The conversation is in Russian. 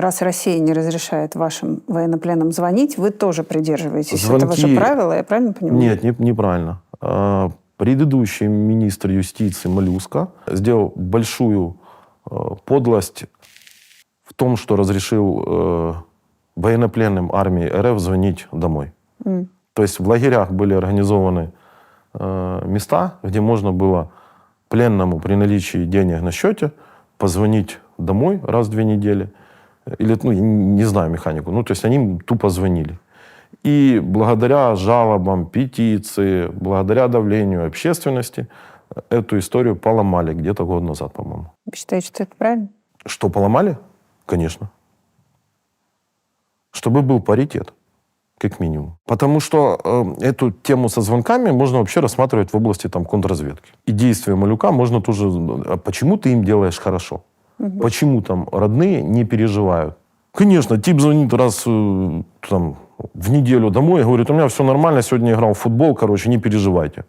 раз Россия не разрешает вашим военнопленным звонить, вы тоже придерживаетесь этого же Звонки- правила, я правильно понимаю? Нет, не- неправильно. А, Предыдущий министр юстиции Малюска сделал большую э, подлость в том, что разрешил э, военнопленным армии РФ звонить домой. М. То есть в лагерях были организованы места, где можно было пленному при наличии денег на счете позвонить домой раз в две недели. Или, ну, не знаю механику. Ну, то есть они тупо звонили. И благодаря жалобам, петиции, благодаря давлению общественности эту историю поломали где-то год назад, по-моему. Вы считаете, что это правильно? Что поломали? Конечно. Чтобы был паритет, как минимум. Потому что э, эту тему со звонками можно вообще рассматривать в области там, контрразведки. И действия Малюка можно тоже... А почему ты им делаешь хорошо? Почему там родные не переживают? Конечно, тип звонит раз э, там, в неделю домой и говорит, у меня все нормально, сегодня играл в футбол, короче, не переживайте.